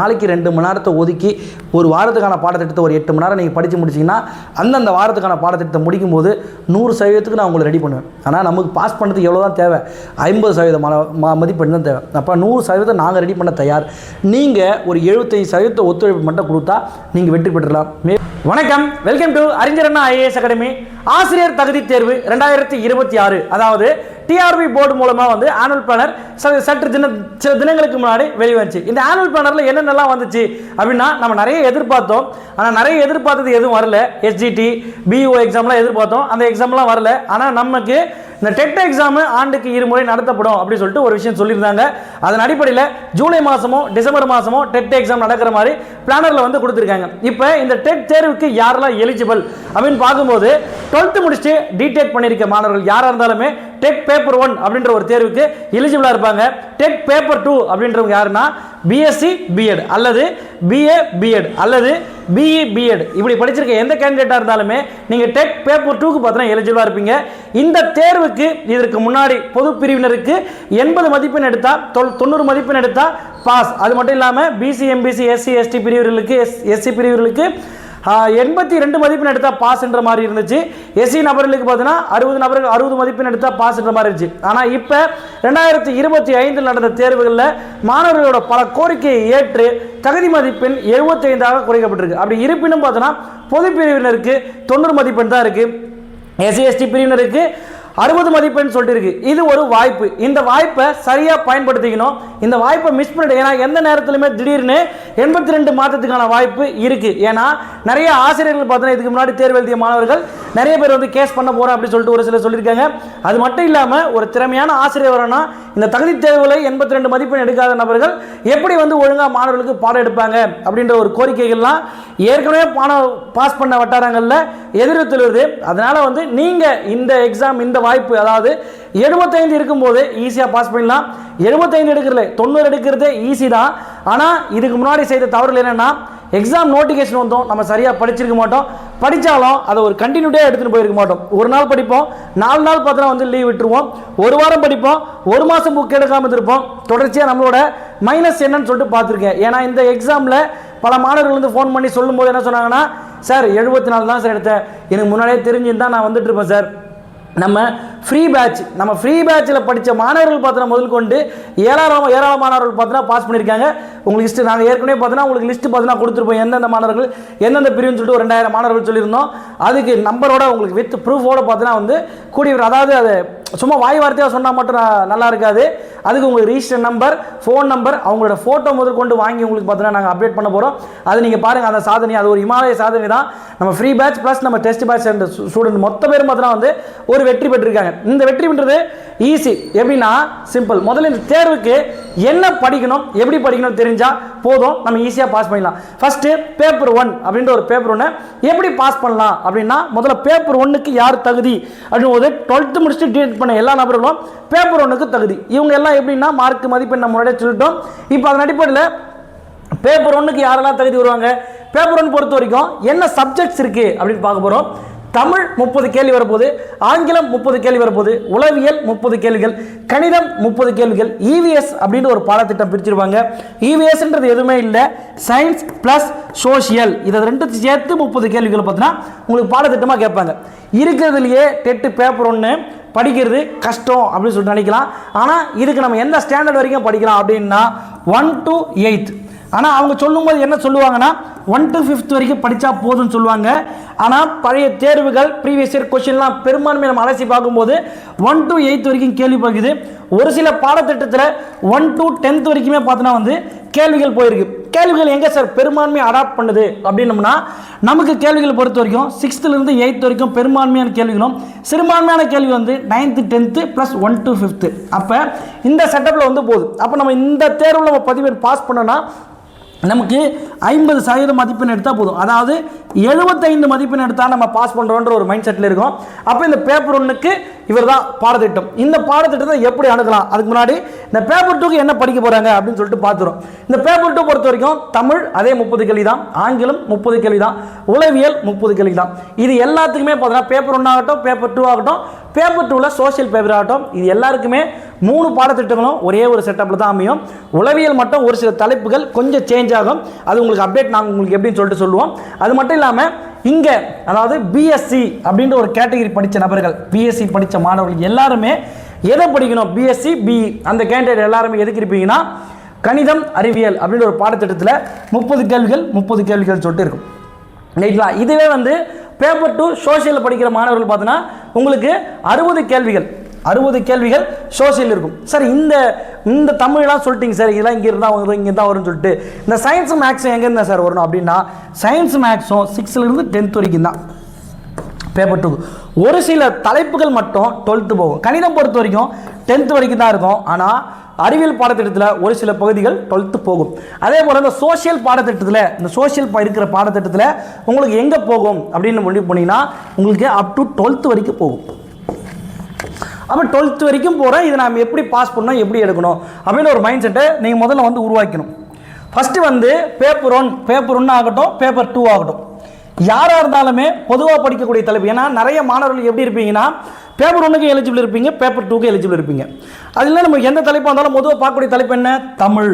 நாளைக்கு ரெண்டு மணி நேரத்தை ஒதுக்கி ஒரு வாரத்துக்கான பாடத்திட்டத்தை ஒரு எட்டு மணி நேரம் நீங்கள் படித்து முடிச்சிங்கன்னா அந்தந்த வாரத்துக்கான பாடத்திட்டத்தை முடிக்கும் போது நூறு சதவீதத்துக்கு நான் உங்களை ரெடி பண்ணுவேன். ஆனால் நமக்கு பாஸ் பண்ணுறதுக்கு எவ்வளோ தான் தேவை? ஐம்பது சதவீதம் ம மதிப்பெண் தான் தேவை. அப்போ நூறு சதவீதம் நாங்கள் ரெடி பண்ண தயார். நீங்கள் ஒரு எழுபத்தஞ்சு சதவீதத்தை ஒத்துழைப்பு மட்டும் கொடுத்தா நீங்கள் வெற்றி பெற்றலாம் மே வணக்கம். வெல்கம் டு அறிஞர் அண்ணா ஐஏஎஸ் அகாடமி ஆசிரியர் தகுதி தேர்வு ரெண்டாயிரத்தி இருபத்தி ஆறு. அதாவது டிஆர்பி போர்டு மூலமாக வந்து ஆனுவல் பிளானர் சற்று தின சில தினங்களுக்கு முன்னாடி வெளிவந்துச்சு. இந்த ஆனுவல் பிளானரில் என்னென்னலாம் வந்துச்சு அப்படின்னா நம்ம நிறைய எதிர்பார்த்தோம். ஆனால் நிறைய எதிர்பார்த்தது எதுவும் வரல. எஸ்ஜிடி பிஓ எக்ஸாம்லாம் எதிர்பார்த்தோம். அந்த எக்ஸாம்லாம் வரல. ஆனால் நமக்கு இந்த டெட் எக்ஸாமு ஆண்டுக்கு இருமுறை நடத்தப்படும் அப்படின்னு சொல்லிட்டு ஒரு விஷயம் சொல்லியிருந்தாங்க. அதன் அடிப்படையில் ஜூலை மாதமோ டிசம்பர் மாதமோ டெட் எக்ஸாம் நடக்கிற மாதிரி பிளானரில் வந்து கொடுத்துருக்காங்க. இப்போ இந்த டெட் தேர்வுக்கு யாரெல்லாம் எலிஜிபிள் அப்படின்னு பார்க்கும்போது டுவெல்த்து முடிச்சுட்டு டிடெக் பண்ணியிருக்க மாணவர்கள் யாராக இருந்தாலுமே டெக் பேப்பர் ஒன் அப்படின்ற ஒரு தேர்வுக்கு எலிஜிபிளாக இருப்பாங்க. டெக் பேப்பர் டூ அப்படின்றவங்க யாருன்னா பிஎஸ்சி பிஎட் அல்லது பிஏ பிஎட் அல்லது பிஇ பிஎட் இப்படி படிச்சிருக்க எந்த கேண்டிடேட்டாக இருந்தாலுமே நீங்கள் டெக் பேப்பர் டூக்கு பார்த்தீங்கன்னா எலிஜிபிளாக இருப்பீங்க. இந்த தேர்வுக்கு இதற்கு முன்னாடி பொது பிரிவினருக்கு எண்பது மதிப்பெண் எடுத்தால் தொல் தொண்ணூறு மதிப்பெண் எடுத்தால் பாஸ் அது மட்டும் இல்லாமல் பிசி எம்பிசி எஸ்சி எஸ்டி பிரிவர்களுக்கு எஸ் எஸ்சி பிரிவர்களுக்கு எண்பத்தி ரெண்டு மதிப்பெண் எடுத்தால் பாஸ்ன்ற மாதிரி இருந்துச்சு. எஸ்சி நபர்களுக்கு பார்த்தீங்கன்னா அறுபது நபர்கள் அறுபது மதிப்பெண் எடுத்தால் பாஸ்ன்ற மாதிரி இருந்துச்சு. ஆனால் இப்போ ரெண்டாயிரத்தி இருபத்தி ஐந்தில் நடந்த தேர்வுகளில் மாணவர்களோட பல கோரிக்கையை ஏற்று தகுதி மதிப்பெண் எழுபத்தைந்தாக குறைக்கப்பட்டிருக்கு. அப்படி இருப்பினும் பார்த்தோன்னா பொது பிரிவினருக்கு தொண்ணூறு மதிப்பெண் தான் இருக்குது எஸ்சி எஸ்டி பிரிவினருக்கு அறுபது மதிப்பெண் சொல்லிட்டு இருக்கு இது ஒரு வாய்ப்பு. இந்த வாய்ப்பை சரியாக பயன்படுத்திக்கணும். இந்த வாய்ப்பை மிஸ் பண்ணிட்டு ஏன்னா எந்த நேரத்திலுமே திடீர்னு எண்பத்தி ரெண்டு மாதத்துக்கான வாய்ப்பு இருக்கு. ஏன்னா நிறைய ஆசிரியர்கள் பார்த்தோன்னா இதுக்கு முன்னாடி தேர்வு எழுதிய மாணவர்கள் நிறைய பேர் வந்து கேஸ் பண்ண போகிறோம் அப்படின்னு சொல்லிட்டு ஒரு சிலர் சொல்லியிருக்காங்க. அது மட்டும் இல்லாமல் ஒரு திறமையான ஆசிரியர் வரணும்னா இந்த தகுதி தேர்வில் எண்பத்தி ரெண்டு மதிப்பெண் எடுக்காத நபர்கள் எப்படி வந்து ஒழுங்காக மாணவர்களுக்கு பாடம் எடுப்பாங்க அப்படின்ற ஒரு கோரிக்கைகள்லாம் ஏற்கனவே பாடம் பாஸ் பண்ண வட்டாரங்களில் எதிர்த்து வருது. அதனால் வந்து நீங்கள் இந்த எக்ஸாம் இந்த வாய்ப்பு அதாவது எழுபத்தைந்து இருக்கும்போது ஈஸியாக பாஸ் பண்ணலாம் எழுபத்தைந்து எடுக்கிறதுல தொண்ணூறு எடுக்கிறதே ஈஸி தான். ஆனால் இதுக்கு முன்னாடி செய்த தவறுகள் என்னென்னா எக்ஸாம் நோட்டிஃபிகேஷன் வந்தோம் நம்ம சரியாக படிச்சிருக்க மாட்டோம். படித்தாலும் அதை ஒரு கண்டினியூட்டியாக எடுத்துகிட்டு போயிருக்க மாட்டோம். ஒரு நாள் படிப்போம் நாலு நாள் பார்த்தா வந்து லீவ் விட்டுருவோம். ஒரு வாரம் படிப்போம் ஒரு மாதம் புக் எடுக்காமல் இருப்போம் தொடர்ச்சியாக நம்மளோட மைனஸ் என்னன்னு சொல்லிட்டு பார்த்துருக்கேன். ஏன்னா இந்த எக்ஸாமில் பல மாணவர்கள் வந்து ஃபோன் பண்ணி சொல்லும்போது என்ன சொன்னாங்கன்னா சார் எழுபத்தி நாலு தான் சார் எடுத்தேன். எனக்கு முன்னாடியே தெரிஞ்சிருந்தா நான் வந்துட்டு இருப்பேன் சார். நம்ம ஃப்ரீ பேட்ச் நம்ம ஃப்ரீ பேட்சில் படித்த மாணவர்கள் பார்த்தோன்னா முதல் கொண்டு ஏழாயிரம் ஏராளம் மாணவர்கள் பார்த்தோன்னா பாஸ் பண்ணியிருக்காங்க. உங்களுக்கு லிஸ்ட்டு நாங்கள் ஏற்கனவே பார்த்தோன்னா உங்களுக்கு லிஸ்ட்டு பார்த்தோன்னா கொடுத்துருப்போம். எந்தெந்த மாணவர்கள் எந்தெந்த பிரிவுன்னு சொல்லிட்டு ஒரு ரெண்டாயிரம் மாணவர்கள் சொல்லியிருந்தோம். அதுக்கு நம்பரோட உங்களுக்கு வித் ப்ரூஃபோட பார்த்தோன்னா வந்து கூடிய அதாவது அது சும்மா வாய் வார்த்தையாக சொன்னால் மட்டும் நல்லா இருக்காது. அதுக்கு உங்களுக்கு ரிஜிஸ்டர் நம்பர் ஃபோன் நம்பர் அவங்களோட ஃபோட்டோ முதல் கொண்டு வாங்கி உங்களுக்கு பார்த்தீங்கன்னா நாங்கள் அப்டேட் பண்ண போகிறோம் அது நீங்கள் பாருங்கள் அந்த சாதனை அது ஒரு இமாலய சாதனை தான். நம்ம ஃப்ரீ பேட்ச் ப்ளஸ் நம்ம டெஸ்ட் பேட்ச் ஸ்டூடெண்ட் மொத்த பேரும் பார்த்தீங்கன்னா வந்து ஒரு வெற்றி பெற்றிருக்காங்க. இந்த வெற்றி பெற்றது ஈஸி எப்படின்னா சிம்பிள் முதல்ல இந்த தேர்வுக்கு என்ன படிக்கணும் எப்படி படிக்கணும் தெரிஞ்சால் போதும் நம்ம ஈஸியாக பாஸ் பண்ணிடலாம். ஃபஸ்ட்டு பேப்பர் ஒன் அப்படின்ற ஒரு பேப்பர் ஒன்று எப்படி பாஸ் பண்ணலாம் அப்படின்னா முதல்ல பேப்பர் ஒன்றுக்கு யார் தகுதி? அப்படின்னு போது டுவெல்த்து முடிச்சுட்டு டிஎட் பண்ண எல்லா நபர்களும் பேப்பர் ஒன்றுக்கு தகுதி. இவங்க எல்லாம் எப்படின்னா மார்க் மதிப்பெண் நம்ம முன்னாடியே சொல்லிட்டோம். இப்போ அதன் அடிப்படையில் பேப்பர் ஒன்றுக்கு யாரெல்லாம் தகுதி வருவாங்க? பேப்பர் ஒன் பொறுத்த வரைக்கும் என்ன சப்ஜெக்ட்ஸ் இருக்குது அப்படின்னு பார்க்க போகிறோம் தமிழ் முப்பது கேள்வி வரப்போகுது ஆங்கிலம் முப்பது கேள்வி வரப்போகுது உளவியல் முப்பது கேள்விகள் கணிதம் முப்பது கேள்விகள் இவிஎஸ் அப்படின்னு ஒரு பாடத்திட்டம் பிரிச்சிருவாங்க இவிஎஸ்ன்றது எதுவுமே இல்லை சயின்ஸ் ப்ளஸ் சோஷியல் இதை ரெண்டு சேர்த்து முப்பது கேள்விகள் பார்த்தீங்கன்னா உங்களுக்கு பாடத்திட்டமாக கேட்பாங்க. இருக்கிறதுலையே டெட்டு பேப்பர் ஒன்று படிக்கிறது கஷ்டம் அப்படின்னு சொல்லிட்டு நினைக்கலாம். ஆனால் இதுக்கு நம்ம எந்த ஸ்டாண்டர்ட் வரைக்கும் படிக்கலாம் அப்படின்னா ஒன் டு எயித் ஆனால் அவங்க சொல்லும்போது என்ன சொல்லுவாங்கன்னா ஒன் டு ஃபிஃப்த் வரைக்கும் படித்தா போதும்னு சொல்லுவாங்க. ஆனால் பழைய தேர்வுகள் ப்ரீவியஸ் இயர் கொஷின்லாம் பெரும்பான்மை நம்ம அலசி பார்க்கும்போது ஒன் டு எயித் வரைக்கும் கேள்வி பார்க்குது ஒரு சில பாடத்திட்டத்தில் ஒன் டு டென்த் வரைக்குமே பார்த்தோன்னா வந்து கேள்விகள் போயிருக்கு. கேள்விகள் எங்கே சார் பெரும்பான்மை அடாப்ட் பண்ணுது அப்படின்னம்னா நமக்கு கேள்விகள் பொறுத்த வரைக்கும் சிக்ஸ்த்துலேருந்து எயித் வரைக்கும் பெரும்பான்மையான கேள்விகளும் சிறுபான்மையான கேள்வி வந்து ninth tenth plus one two fifth அப்போ இந்த செட்டப்பில் வந்து போகுது. அப்போ நம்ம இந்த தேர்வில் நம்ம பதிவேறு பாஸ் பண்ணோன்னா நமக்கு ஐம்பது சதவீதம் மதிப்பெண் எடுத்தால் போதும். அதாவது எழுபத்தைந்து மதிப்பெண் எடுத்தால் நம்ம பாஸ் பண்ணுறோன்ற ஒரு மைண்ட் செட்டில் இருக்கும். அப்போ இந்த பேப்பர் ஒன்றுக்கு இவர் தான் பாடத்திட்டம். இந்த பாடத்திட்டத்தை எப்படி அணுகலாம்? அதுக்கு முன்னாடி இந்த பேப்பர் டூக்கு என்ன படிக்க போகிறாங்க அப்படின்னு சொல்லிட்டு பார்த்துரும் இந்த பேப்பர் டூ பொறுத்த வரைக்கும் தமிழ் அதே முப்பது கேள்வி தான் ஆங்கிலம் முப்பது கேள்வி தான் உளவியல் முப்பது கேள்வி தான் இது எல்லாத்துக்குமே பார்த்தீங்கன்னா பேப்பர் ஒன் ஆகட்டும் பேப்பர் டூ ஆகட்டும் பேப்பர் டூவில் சோஷியல் பேப்பர் ஆகட்டும். இது எல்லாருக்குமே மூணு பாடத்திட்டங்களும் ஒரே ஒரு செட்டப்பில் தான் அமையும். உளவியல் மட்டும் ஒரு சில தலைப்புகள் கொஞ்சம் சேஞ்ச் ஆகும். அது உங்களுக்கு அப்டேட் நாங்கள் உங்களுக்கு எப்படின்னு சொல்லிட்டு சொல்லுவோம். அது மட்டும் இல்லாமல் இங்கே அதாவது பிஎஸ்சி அப்படின்ற ஒரு கேட்டகரி படித்த நபர்கள் பிஎஸ்சி படித்த மாணவர்கள் எல்லாருமே எதை படிக்கணும்? பிஎஸ்சி பி அந்த கேண்டிடேட் எல்லாருமே எதுக்கு இருப்பீங்கன்னா கணிதம் அறிவியல் அப்படின்ற ஒரு பாடத்திட்டத்தில் முப்பது கேள்விகள் முப்பது கேள்விகள் சொல்லிட்டு இருக்கும். ரைட்டுங்களா இதுவே வந்து பேப்பர் டூ சோசியலில் படிக்கிற மாணவர்கள் பார்த்தீங்கன்னா உங்களுக்கு அறுபது கேள்விகள் அறுபது கேள்விகள் சோஷியல் இருக்கும். சார் இந்த இந்த தமிழ்லாம் சொல்லிட்டீங்க சார். இதெல்லாம் இங்கே இருந்தால் வரும் இங்கே தான் வரும்னு சொல்லிட்டு இந்த சயின்ஸ் மேக்ஸும் எங்கே சார் வரணும் அப்படின்னா சயின்ஸ் மேக்ஸும் சிக்ஸ்த்லேருந்து டென்த் வரைக்கும் தான். பேப்பர் டூ ஒரு சில தலைப்புகள் மட்டும் டுவெல்த்து போகும். கணிதம் பொறுத்த வரைக்கும் டென்த் வரைக்கும் தான் இருக்கும். ஆனால் அறிவியல் பாடத்திட்டத்தில் ஒரு சில பகுதிகள் டுவெல்த்து போகும். அதே போல் இந்த சோஷியல் பாடத்திட்டத்தில் இந்த சோஷியல் இருக்கிற பாடத்திட்டத்தில் உங்களுக்கு எங்கே போகும் அப்படின்னு முடிவு பண்ணிங்கன்னா உங்களுக்கு அப் டு டுவெல்த்து வரைக்கும் போகும். அப்போ டுவெல்த் வரைக்கும் போகிறேன் இதை நாம் எப்படி பாஸ் பண்ணணும் எப்படி எடுக்கணும் அப்படின்னு ஒரு மைண்ட் செட்டை நீங்கள் முதல்ல வந்து உருவாக்கணும் ஃபஸ்ட்டு வந்து பேப்பர் ஒன் பேப்பர் ஒன்று ஆகட்டும் பேப்பர் டூ ஆகட்டும். யாராக இருந்தாலுமே பொதுவாக படிக்கக்கூடிய தலைப்பு ஏன்னா நிறைய மாணவர்கள் எப்படி இருப்பீங்கன்னா பேப்பர் ஒன்றுக்கு எலிஜிபிள் இருப்பீங்க பேப்பர் டூக்கு எலிஜிபிள் இருப்பீங்க. அதில் நம்ம எந்த தலைப்பாக இருந்தாலும் பொதுவாக பார்க்கக்கூடிய தலைப்பு என்ன? தமிழ்.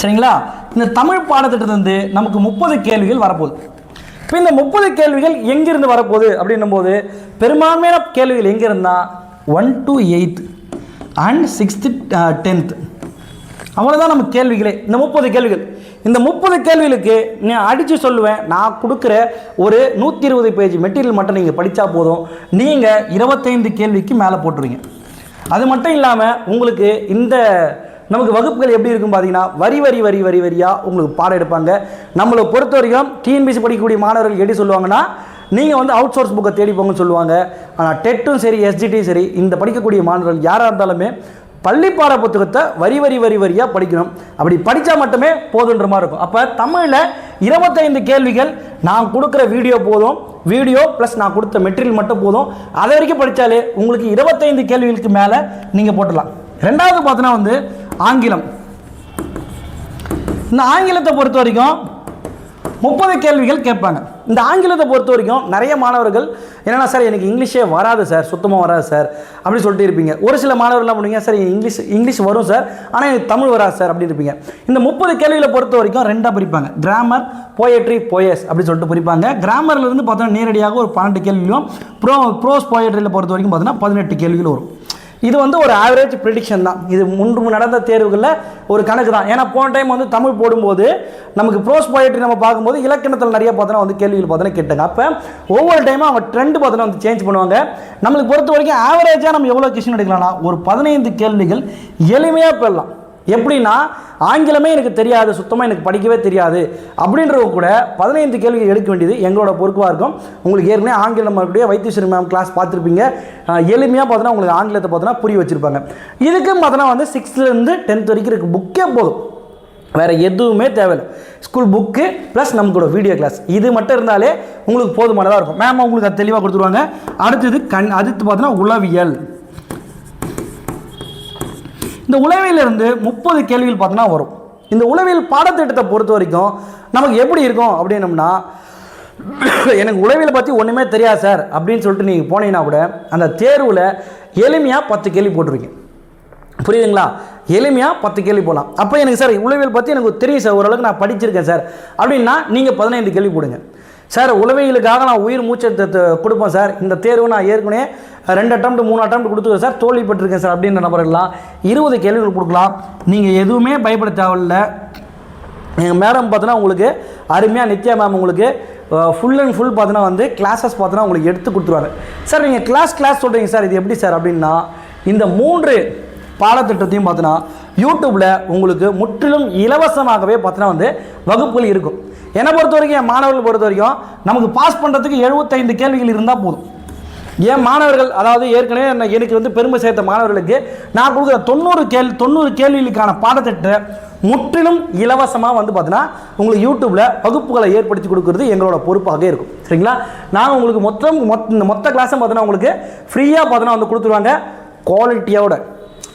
சரிங்களா? இந்த தமிழ் பாடத்திட்டத்திலிருந்து நமக்கு முப்பது கேள்விகள் வரப்போகுது. இப்போ இந்த முப்பது கேள்விகள் எங்கிருந்து வரப்போகுது அப்படின்னும் போது பெரும்பான்மையான கேள்விகள் எங்கே இருந்தால் one two eight and sixth tenth uh, அவ்வளோதான் நம்ம கேள்விகளே. இந்த முப்பது கேள்விகள். இந்த முப்பது கேள்விகளுக்கு நான் அடித்து சொல்லுவேன் நான் கொடுக்குற ஒரு நூற்றி இருபது பேஜ் மெட்டீரியல் மட்டும் நீங்கள் படித்தா போதும். நீங்கள் இருபத்தைந்து கேள்விக்கு மேலே போட்டுருவீங்க. அது மட்டும் இல்லாமல் உங்களுக்கு இந்த நமக்கு வகுப்புகள் எப்படி இருக்கும் பார்த்தீங்கன்னா வரி வரி வரி வரி வரியாக உங்களுக்கு பாடம் எடுப்பாங்க. நம்மளை பொறுத்த வரைக்கும் டிஎன்பிசி படிக்கக்கூடிய மாணவர்கள் எப்படி சொல்லுவாங்கன்னா நீங்கள் வந்து அவுட் சோர்ஸ் புக்கை தேடி போங்கன்னு சொல்லுவாங்க. ஆனால் டெட்டும் சரி எஸ்ஜிடியும் சரி இந்த படிக்கக்கூடிய மாணவர்கள் யாராக இருந்தாலுமே பள்ளி பாட புத்தகத்தை வரி வரி வரி வரியாக படிக்கணும். அப்படி படித்தா மட்டுமே போதுன்ற மாதிரி இருக்கும். அப்போ தமிழில் இருபத்தைந்து கேள்விகள் நான் கொடுக்குற வீடியோ போதும். வீடியோ ப்ளஸ் நான் கொடுத்த மெட்டீரியல் மட்டும் போதும். அதை வரைக்கும் படித்தாலே உங்களுக்கு இருபத்தைந்து கேள்விகளுக்கு மேலே நீங்கள் போட்டுடலாம். ரெண்டாவது பார்த்தோன்னா வந்து ஆங்கிலம். இந்த ஆங்கிலத்தை பொறுத்த வரைக்கும் முப்பது கேள்விகள் கேட்பாங்க. இந்த ஆங்கிலத்தை பொறுத்த வரைக்கும் நிறைய மாணவர்கள் என்னென்னா சார் எனக்கு இங்கிலீஷே வராது சார் சுத்தமாக வராது சார் அப்படி சொல்லிட்டு இருப்பீங்க. ஒரு சில மாணவர்கள்லாம் பண்ணுவீங்க சார் இங்கிலீஷ் இங்கிலீஷ் வரும் சார் ஆனால் எனக்கு தமிழ் வராது சார் அப்படின்னு இருப்பீங்க. இந்த முப்பது கேள்விகளை பொறுத்த வரைக்கும் ரெண்டாக பிரிப்பாங்க. கிராமர் போயட்ரி போயஸ் அப்படின்னு சொல்லிட்டு பிரிப்பாங்க. கிராமர்லேருந்து பார்த்தோன்னா நேரடியாக ஒரு பன்னெண்டு கேள்வியும் ப்ரோ ப்ரோஸ் போயட்ரியில் பொறுத்த வரைக்கும் பார்த்தோன்னா பதினெட்டு கேள்விகள் வரும். இது வந்து ஒரு ஆவரேஜ் ப்ரிடிக்ஷன் தான். இது முன்பு நடந்த தேர்வுகளில் ஒரு கணக்கு தான் ஏன்னா போன டைம் வந்து தமிழ் போடும்போது நமக்கு ப்ரோஸ் போயிட்டு நம்ம பார்க்கும்போது இலக்கணத்தில் நிறைய பார்த்தோன்னா வந்து கேள்விகள் பார்த்தோன்னா கேட்டாங்க. அப்போ ஒவ்வொரு டைமும் அவங்க ட்ரெண்ட் பார்த்தோன்னா வந்து சேஞ்ச் பண்ணுவாங்க. நம்மளுக்கு பொறுத்த வரைக்கும் ஆவரேஜாக நம்ம எவ்வளோ கொஷின் எடுக்கலாம்னா ஒரு பதினைந்து கேள்விகள் எளிமையாக போயிடலாம் எப்படின்னா ஆங்கிலமே எனக்கு தெரியாது சுத்தமாக எனக்கு படிக்கவே தெரியாது. அப்படின்றவங்க கூட பதினைந்து கேள்வி எடுக்க வேண்டியது எங்களோட பொறுப்பாக இருக்கும். உங்களுக்கு ஏற்கனவே ஆங்கிலம் மறுபடியும் வைத்தீஸ்வரி மேம் கிளாஸ் பார்த்துருப்பீங்க. எளிமையாக பார்த்தோன்னா உங்களுக்கு ஆங்கிலத்தை பார்த்தோன்னா புரிய வச்சுருப்பாங்க. இதுக்கும் பார்த்தோன்னா வந்து சிக்ஸ்த்துலேருந்து டென்த் வரைக்கும் இருக்குது புக்கே போதும். வேறு எதுவுமே தேவையில்லை. ஸ்கூல் புக்கு ப்ளஸ் நமக்கோட வீடியோ கிளாஸ் இது மட்டும் இருந்தாலே உங்களுக்கு போதுமானதாக இருக்கும். மேம் உங்களுக்கு அது தெளிவாக கொடுத்துருவாங்க. அடுத்தது கண் அடுத்து பார்த்தோன்னா உளவியல். இந்த உளவியலிருந்து முப்பது கேள்விகள் பார்த்தோன்னா வரும். இந்த உளவியல் பாடத்திட்டத்தை பொறுத்த வரைக்கும் நமக்கு எப்படி இருக்கும் அப்படின்னம்னா எனக்கு உளவியல் பற்றி ஒன்றுமே தெரியாது சார் அப்படின்னு சொல்லிட்டு நீங்கள் போனீங்கன்னா கூட அந்த தேர்வில் எளிமையாக பத்து கேள்வி போட்டிருக்கீங்க. புரியுதுங்களா? எளிமையாக பத்து கேள்வி போகலாம் அப்போ எனக்கு சார் உளவியல் பற்றி எனக்கு தெரியும் சார் ஓரளவுக்கு நான் படிச்சிருக்கேன் சார். அப்படின்னா நீங்கள் பதினைந்து கேள்வி போடுங்க. சார் உளவியலுக்காக நான் உயிர் மூச்சை கொடுப்போம் கொடுப்பேன் சார். இந்த தேர்வு நான் ஏற்கனவே ரெண்டு அட்டம் மூணு அட்டம் கொடுத்துருக்கேன் சார். தோல்விப்பட்டிருக்கேன் சார் அப்படின்ற நபர்கள்லாம் இருபது கேள்விகள் கொடுக்கலாம். நீங்கள் எதுவுமே பயப்பட தேவையில்லை. எங்கள் மேடம் பார்த்தோன்னா உங்களுக்கு அருமையாக நித்யா மேம் உங்களுக்கு ஃபுல் அண்ட் ஃபுல் பார்த்தோன்னா வந்து கிளாஸஸ் பார்த்தோன்னா உங்களுக்கு எடுத்து கொடுத்துருவாங்க சார் நீங்கள் கிளாஸ் கிளாஸ் சொல்கிறீங்க சார் இது எப்படி சார் அப்படின்னா இந்த மூன்று பாடத்திட்டத்தையும் பார்த்தோன்னா யூடியூப்பில் உங்களுக்கு முற்றிலும் இலவசமாகவே பார்த்தோன்னா வந்து வகுப்புகள் இருக்கும். என்னை பொறுத்த வரைக்கும் என் மாணவர்கள் பொறுத்த வரைக்கும் நமக்கு பாஸ் பண்ணுறதுக்கு எழுபத்தைந்து கேள்விகள் இருந்தால் போதும். ஏன் மாணவர்கள் அதாவது ஏற்கனவே என்ன எனக்கு வந்து பெருமை சேர்த்த மாணவர்களுக்கு நான் கொடுக்குற தொண்ணூறு கேள்வி தொண்ணூறு கேள்விகளுக்கான பாடத்திட்ட முற்றிலும் இலவசமாக வந்து பார்த்தீங்கன்னா உங்களுக்கு யூடியூப்பில் வகுப்புகளை ஏற்படுத்தி கொடுக்குறது எங்களோட பொறுப்பாக இருக்கும். சரிங்களா? நாங்கள் உங்களுக்கு மொத்தம் மொத்த இந்த மொத்த கிளாஸும் பார்த்தீங்கன்னா உங்களுக்கு ஃப்ரீயாக பார்த்தீங்கன்னா வந்து கொடுத்துருவாங்க. குவாலிட்டியோட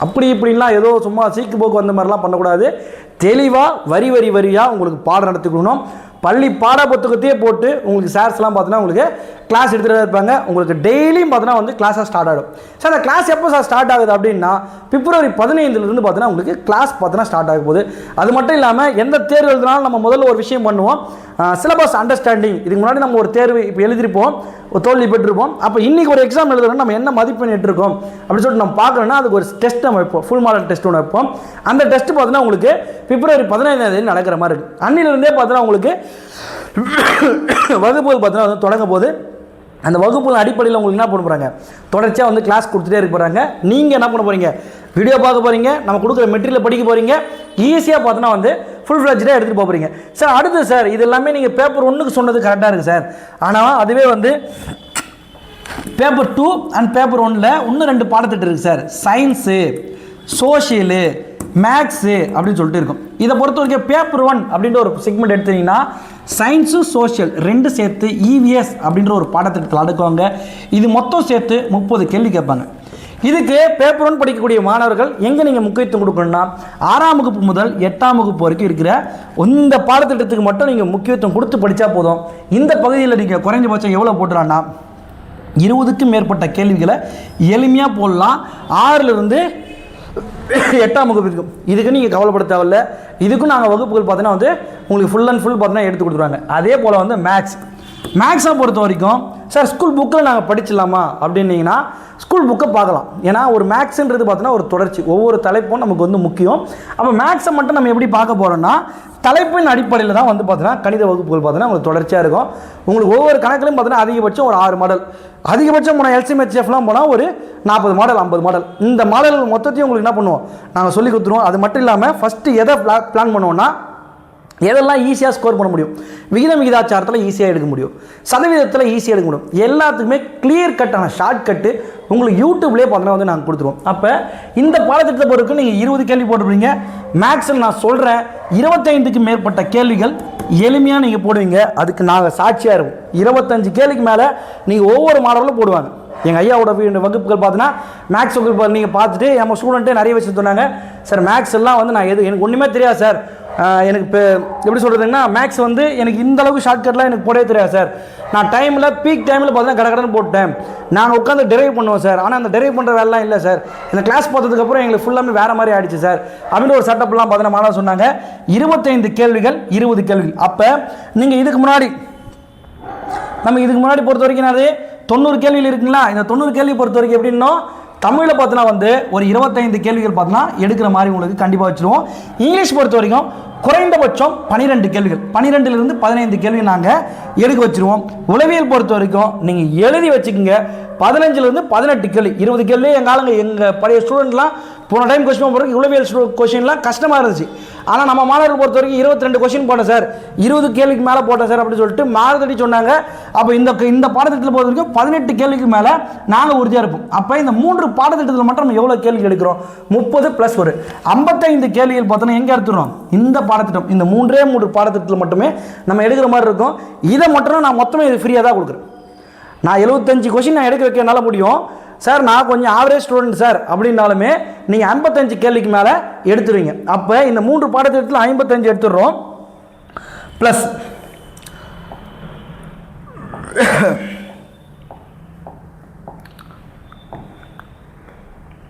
அப்படி இப்படின்லாம் ஏதோ சும்மா சீக்கு போக்கு வந்த மாதிரிலாம் பண்ணக்கூடாது. தெளிவாக வரி வரி வரியாக உங்களுக்கு பாடம் நடத்தி கொடுக்கணும். பள்ளி பாட புத்தகத்தையே போட்டு உங்களுக்கு சார்ஸ்லாம் பார்த்தோன்னா உங்களுக்கு கிளாஸ் எடுத்துகிட்டு இருப்பாங்க. உங்களுக்கு டெய்லியும் பார்த்தோன்னா வந்து கிளாஸாக ஸ்டார்ட் ஆகிடும் சார் அந்த கிளாஸ் எப்போ சார் ஸ்டார்ட் ஆகுது அப்படின்னா பிப்ரவரி பதினைந்துலேருந்து பார்த்தோன்னா உங்களுக்கு கிளாஸ் பார்த்தோன்னா ஸ்டார்ட் ஆக போகுது. அது மட்டும் இல்லாமல் எந்த தேர்வு எழுதினாலும் நம்ம முதல்ல ஒரு விஷயம் பண்ணுவோம். சிலபஸ் அண்டர்ஸ்டாண்டிங் இதுக்கு முன்னாடி நம்ம ஒரு தேர்வு இப்போ எழுதிருப்போம் தோல்வி பெற்றிருப்போம். அப்போ இன்றைக்கி ஒரு எக்ஸாம் எழுதுறோம் நம்ம என்ன மதிப்பெண் எட்டிருக்கோம் அப்படின்னு சொல்லிட்டு நம்ம பார்க்கணும்னா அதுக்கு ஒரு டெஸ்ட் நம்ம வைப்போம். ஃபுல் மாடல் டெஸ்ட் ஒன்று வைப்போம். அந்த டெஸ்ட் பார்த்தோன்னா உங்களுக்கு பிப்ரவரி பதினைந்தாம் தேதி நடக்கிற மாதிரி இருக்குது அன்னிலிருந்தே பார்த்தோன்னா உங்களுக்கு வகுப்புகள் பார்த்தீங்கன்னா வந்து தொடங்க போது அந்த வகுப்புகள் அடிப்படையில் உங்களுக்கு என்ன பண்ண போகிறாங்க தொடர்ச்சியாக வந்து கிளாஸ் கொடுத்துட்டே இருக்க போகிறாங்க நீங்கள் என்ன பண்ண போகிறீங்க வீடியோ பார்க்க போகிறீங்க நம்ம கொடுக்குற மெட்டீரியல் படிக்க போகிறீங்க ஈஸியாக பார்த்தோன்னா வந்து ஃபுல் ஃப்ளட்ஜாக எடுத்துகிட்டு போக போகிறீங்க சார் அடுத்து சார் இது எல்லாமே நீங்கள் பேப்பர் ஒன்றுக்கு சொன்னது கரெக்டாக இருக்குது சார் ஆனால் அதுவே வந்து பேப்பர் டூ அண்ட் பேப்பர் ஒன்னில் இன்னும் ரெண்டு பாடத்திட்டம் இருக்குது சார் சயின்ஸு சோஷியலு மேக்ஸு அப்படின்னு சொல்லிட்டு இருக்கும். இதை பொறுத்த வரைக்கும் பேப்பர் ஒன் அப்படின்ற ஒரு செக்மெண்ட் எடுத்தீங்கன்னா சயின்ஸு சோஷியல் ரெண்டு சேர்த்து இவிஎஸ் அப்படின்ற ஒரு பாடத்திட்டத்தில் அடுக்குவாங்க. இது மொத்தம் சேர்த்து முப்பது கேள்வி கேட்பாங்க. இதுக்கு பேப்பர் ஒன் படிக்கக்கூடிய மாணவர்கள் எங்கே நீங்கள் முக்கியத்துவம் கொடுக்கணும்னா ஆறாம் வகுப்பு முதல் எட்டாம் வகுப்பு வரைக்கும் இருக்கிற இந்த பாடத்திட்டத்துக்கு மட்டும் நீங்கள் முக்கியத்துவம் கொடுத்து படித்தா போதும். இந்த பகுதியில் நீங்கள் குறைஞ்சபட்சம் எவ்வளோ போட்டுறான்னா இருபதுக்கும் மேற்பட்ட கேள்விகளை எளிமையாக போடலாம். ஆறிலிருந்து எட்டாம் வகுப்பு இருக்கும் இதுக்கு நீங்கள் கவலைப்பட தேவையில்ல. இதுக்கும் நாங்கள் வகுப்புகள் பார்த்தீங்கன்னா வந்து உங்களுக்கு ஃபுல் அண்ட் ஃபுல் பார்த்தீங்கன்னா எடுத்து கொடுத்துருவாங்க. அதே போல் வந்து மேக்ஸ் மேக்ஸை பொறுத்த வரைக்கும் சார் ஸ்கூல் புக்கில் நாங்கள் படிச்சிடலாமா? அப்படின்னீங்கன்னா ஸ்கூல் புக்கை பார்க்கலாம். ஏன்னா ஒரு மேக்ஸுன்றது பார்த்தோன்னா ஒரு தொடர்ச்சி. ஒவ்வொரு தலைப்பும் நமக்கு வந்து முக்கியம். அப்போ மேக்ஸை மட்டும் நம்ம எப்படி பார்க்க போகிறோம்னா தலைப்பின் அடிப்படையில் தான் வந்து பார்த்தீங்கன்னா கணித வகுப்புகள் பார்த்தீங்கன்னா உங்களுக்கு தொடர்ச்சியாக இருக்கும். உங்களுக்கு ஒவ்வொரு கணக்குலையும் பார்த்தீங்கன்னா அதிகபட்சம் ஒரு ஆறு மாடல் அதிகபட்சம் போனால் எல்சிஎம்ஹெச்எஃப்லாம் போனால் ஒரு நாற்பது மாடல் ஐம்பது மாடல் இந்த மாடல்கள் மொத்தத்தையும் உங்களுக்கு என்ன பண்ணுவோம்? நாங்கள் சொல்லி கொடுத்துருவோம். அது மட்டும் இல்லாமல் ஃபஸ்ட்டு எதை பிளான் பண்ணுவோம்னா எதெல்லாம் ஈஸியாக ஸ்கோர் பண்ண முடியும்? விகிதம் விகிதாச்சாரத்தில் ஈஸியாக எடுக்க முடியும். சதவீதத்தில் ஈஸியாக எடுக்க முடியும். எல்லாத்துக்குமே கிளியர் கட்டான ஷார்ட் கட்டு உங்களுக்கு யூடியூப்லேயே பார்த்தனா வந்து நாங்கள் கொடுத்துருவோம். அப்போ இந்த பாடத்திட்டத்தை பொறுத்து நீங்கள் இருபது கேள்வி போட்டுருப்பீங்க. மேக்ஸில் நான் சொல்கிறேன் இருபத்தைந்துக்கு மேற்பட்ட கேள்விகள் எளிமையாக நீங்கள் போடுவீங்க. அதுக்கு நாங்கள் சாட்சியாக இருக்கும் இருபத்தஞ்சு கேள்விக்கு மேலே நீங்கள் ஒவ்வொரு மாடலும் போடுவாங்க. எங்கள் ஐயாவோட வகுப்புகள் பார்த்தீங்கன்னா மேக்ஸ் வகுப்பு நீங்கள் பார்த்துட்டு நம்ம ஸ்டூடெண்ட்டே நிறைய விஷயம் சொன்னாங்க. சார் மேக்ஸ் எல்லாம் வந்து நான் எது எனக்கு ஒன்றுமே தெரியாது சார். எனக்கு இப்போ எப்படி சொல்கிறதுன்னா மேக்ஸ் வந்து எனக்கு இந்த அளவுக்கு ஷார்ட்கட்லாம் எனக்கு போடவே தெரியாது சார் நான் டைமில் பீக் டைமில் பார்த்தீங்கன்னா கடகடன்னு போட்டேன். நான் உட்காந்து டெரைவ் பண்ணுவேன் சார் ஆனால் அந்த டெரைவ் பண்ணுற வேலைலாம் இல்லை சார் இந்த கிளாஸ் பார்த்ததுக்கப்புறம் எங்களுக்கு ஃபுல்லாமே வேறு மாதிரி ஆயிடுச்சு சார் அப்படின்னு ஒரு செட்டப்லாம் பார்த்தீங்கன்னா மாணவர் சொன்னாங்க. இருபத்தைந்து கேள்விகள் இருபது கேள்விகள். அப்போ நீங்கள் இதுக்கு முன்னாடி நம்ம இதுக்கு முன்னாடி பொறுத்த வரைக்கும் அது தொண்ணூறு கேள்விகள் இருக்குங்களா? இந்த தொண்ணூறு கேள்வி பொறுத்த வரைக்கும் எப்படின்னா தமிழில் பார்த்தோன்னா வந்து ஒரு இருபத்தைந்து கேள்விகள் பார்த்தோன்னா எடுக்கிற மாதிரி உங்களுக்கு கண்டிப்பாக வச்சுருவோம். இங்கிலீஷ் பொறுத்த வரைக்கும் குறைந்தபட்சம் பனிரெண்டு கேள்விகள். பனிரெண்டுலேருந்து பதினைந்து கேள்வி நாங்கள் எடுக்க வச்சுருவோம். உளவியல் பொறுத்த வரைக்கும் நீங்கள் எழுதி வச்சுக்கோங்க. பதினஞ்சுலேருந்து பதினெட்டு கேள்வி இருபது கேள்வி எங்கள் ஆளுங்க எங்கள் பழைய ஸ்டூடெண்ட்லாம் போன டைம் கொஸ்டின் போகிறதுக்கு இவ்வளவியல் கொஸ்டின்லாம் கஷ்டமாக இருந்துச்சு. ஆனால் நம்ம மாணவர்கள் பொறுத்த வரைக்கும் இருபத்தி ரெண்டு கொஸ்டின் போட்டேன் சார் இருபது கேள்விக்கு மேலே போட்டேன் சார் அப்படின்னு சொல்லிட்டு மாறுதடி சொன்னாங்க. அப்போ இந்த இந்த பாடத்திட்டத்தில் பொறுத்த வரைக்கும் பதினெட்டு கேள்விக்கு மேலே நாங்கள் உறுதியாக இருப்போம். அப்போ இந்த மூன்று பாடத்திட்டத்தில் மட்டும் நம்ம எவ்வளோ கேள்வி எடுக்கிறோம்? முப்பது ப்ளஸ் ஒரு. ஐம்பத்தைந்து கேள்விகள் பார்த்தோன்னா எங்கே எடுத்துறோம் இந்த பாடத்திட்டம். இந்த மூன்றே மூன்று பாடத்திட்டத்தில் மட்டுமே நம்ம எடுக்கிற மாதிரி இருக்கும். இதை மட்டும் நான் மொத்தமே இது ஃப்ரீயாக தான் கொடுக்குறேன். நான் எழுபத்தஞ்சு கொஷின் நான் எடுக்க வைக்க என்னால் முடியும். சார் நான் கொஞ்சம் ஆவரேஜ் ஸ்டூடெண்ட் சார் அப்படின்னாலுமே நீங்கள் ஐம்பத்தஞ்சு கேள்விக்கு மேலே எடுத்துருவீங்க. அப்போ இந்த மூன்று பாடத்திட்டத்தில் ஐம்பத்தஞ்சு எடுத்துடுறோம். ப்ளஸ்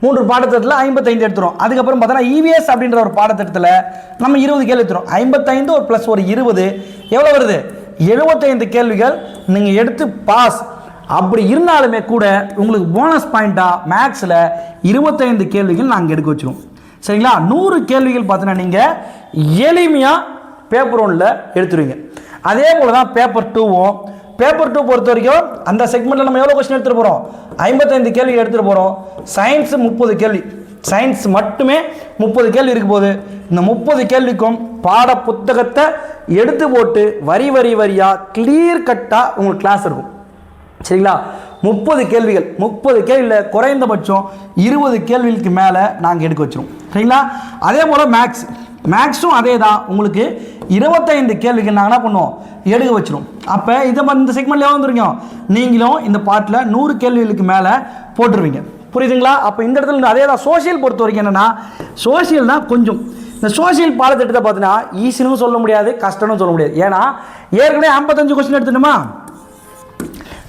மூன்று பாடத்திட்டத்தில் ஐம்பத்தைந்து எடுத்துரும் அதுக்கப்புறம் பார்த்தோன்னா இவிஎஸ் அப்படின்ற ஒரு பாடத்திட்டத்தில் நம்ம இருபது கேள்வி எடுத்துரும் ஐம்பத்தைந்து ஒரு ப்ளஸ் ஒரு இருபது. எவ்வளோ வருது? எழுபத்தைந்து கேள்விகள் நீங்கள் எடுத்து பாஸ் அப்படி இருந்தாலுமே கூட உங்களுக்கு போனஸ் பாயிண்ட்டாக மேக்ஸில் இருபத்தைந்து கேள்விகள் நாங்கள் எடுக்க வச்சிருவோம். சரிங்களா? நூறு கேள்விகள் பார்த்தீங்கன்னா நீங்கள் எளிமையாக பேப்பர் ஒன்றில் எடுத்துருவீங்க. அதே போல் தான் பேப்பர் டூவும் பேப்பர் டூ பொறுத்த வரைக்கும் அந்த செக்மெண்ட்டில் நம்ம எவ்வளோ கொஸ்டின் எடுத்துகிட்டு போகிறோம் ஐம்பத்தைந்து கேள்வி எடுத்துகிட்டு போகிறோம் சயின்ஸ் முப்பது கேள்வி. சயின்ஸ் மட்டுமே முப்பது கேள்வி இருக்க போகுது. இந்த முப்பது கேள்விக்கும் பாட புத்தகத்தை எடுத்து போட்டு வரி வரி வரியாக கிளியர் கட்டாக உங்களுக்கு கிளாஸ் இருக்கும். சரிங்களா? முப்பது கேள்விகள். முப்பது கேள்வியில் குறைந்தபட்சம் இருபது கேள்விகளுக்கு மேலே நாங்கள் எடுக்க வச்சிருவோம். சரிங்களா? அதே போல் மேக்ஸ் மேக்ஸும் அதே தான் உங்களுக்கு இருபத்தைந்து கேள்விகள் நாங்கள் என்ன பண்ணுவோம்? எடுக்க வச்சிரும் அப்போ இதை ம- இந்த செக்மெண்ட்லேயே வந்துருக்கோம் நீங்களும் இந்த பாட்டில் நூறு கேள்விகளுக்கு மேலே போட்டுருவீங்க. புரியுதுங்களா? அப்போ இந்த இடத்துல அதே தான் சோஷியல் பொறுத்த வரைக்கும் என்னென்னா சோஷியல் தான் கொஞ்சம். இந்த சோஷியல் பாடத்திட்டத்தை பார்த்தீங்கன்னா ஈஸினும் சொல்ல முடியாது கஷ்டம்னு சொல்ல முடியாது. ஏன்னா ஏற்கனவே ஐம்பத்தஞ்சு கொஸ்டின் எடுத்துட்டோமா?